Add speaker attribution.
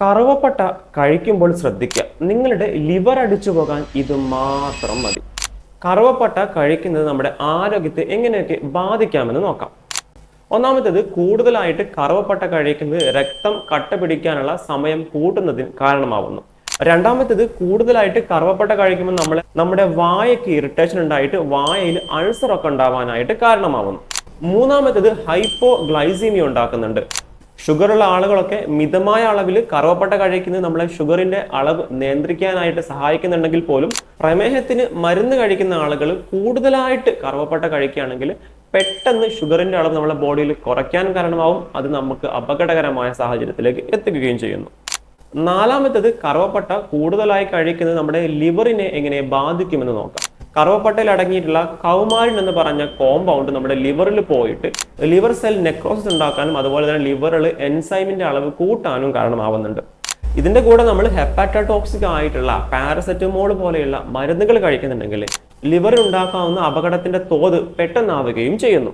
Speaker 1: കറുവപ്പട്ട കഴിക്കുമ്പോൾ ശ്രദ്ധിക്കുക. നിങ്ങളുടെ ലിവർ അടിച്ചു പോകാൻ ഇത് മാത്രം മതി. കറുവപ്പട്ട കഴിക്കുന്നത് നമ്മുടെ ആരോഗ്യത്തെ എങ്ങനെയൊക്കെ ബാധിക്കാമെന്ന് നോക്കാം. ഒന്നാമത്തേത് കൂടുതലായിട്ട് കറുവപ്പട്ട കഴിക്കുന്നത് രക്തം കട്ട പിടിക്കാനുള്ള സമയം കൂട്ടുന്നതിന് കാരണമാവുന്നു. രണ്ടാമത്തേത് കൂടുതലായിട്ട് കറുവപ്പട്ട കഴിക്കുമ്പോൾ നമ്മൾ നമ്മുടെ വായയ്ക്ക് ഇറിറ്റേഷൻ ഉണ്ടായിട്ട് വായയിൽ അൾസർ ഒക്കെ ഉണ്ടാവാനായിട്ട് കാരണമാവുന്നു. മൂന്നാമത്തേത് ഹൈപ്പോ ഗ്ലൈസീമിയ ഉണ്ടാക്കുന്നുണ്ട്. ഷുഗറുള്ള ആളുകളൊക്കെ മിതമായ അളവിൽ കറുവപ്പട്ട കഴിക്കുന്നത് നമ്മളെ ഷുഗറിന്റെ അളവ് നിയന്ത്രിക്കാനായിട്ട് സഹായിക്കുന്നുണ്ടെങ്കിൽ പോലും പ്രമേഹത്തിന് മരുന്ന് കഴിക്കുന്ന ആളുകൾ കൂടുതലായിട്ട് കറുവപ്പട്ട കഴിക്കുകയാണെങ്കിൽ പെട്ടെന്ന് ഷുഗറിന്റെ അളവ് നമ്മുടെ ബോഡിയിൽ കുറയ്ക്കാൻ കാരണമാവും. അത് നമുക്ക് അപകടകരമായ സാഹചര്യത്തിലേക്ക് എത്തിക്കുകയും ചെയ്യുന്നു. നാലാമത്തത് കറുവപ്പട്ട കൂടുതലായി കഴിക്കുന്നത് നമ്മുടെ ലിവറിനെ എങ്ങനെ ബാധിക്കുമെന്ന് നോക്കാം. കറുവപ്പട്ടയിൽ അടങ്ങിയിട്ടുള്ള കൗമാരിൻ എന്ന് പറഞ്ഞ കോമ്പൗണ്ട് നമ്മുടെ ലിവറിൽ പോയിട്ട് ലിവർ സെൽ നെക്രോസിസ് ഉണ്ടാക്കാനും അതുപോലെ തന്നെ ലിവറിൽ എൻസൈമിന്റെ അളവ് കൂട്ടാനും കാരണമാവുന്നുണ്ട്. ഇതിന്റെ കൂടെ നമ്മൾ ഹെപ്പാറ്റോക്സിക് ആയിട്ടുള്ള പാരസെറ്റമോൾ പോലെയുള്ള മരുന്നുകൾ കഴിക്കുന്നുണ്ടെങ്കിൽ ലിവറിൽ ഉണ്ടാക്കാവുന്ന അപകടത്തിന്റെ തോത് പെട്ടെന്നാവുകയും ചെയ്യുന്നു.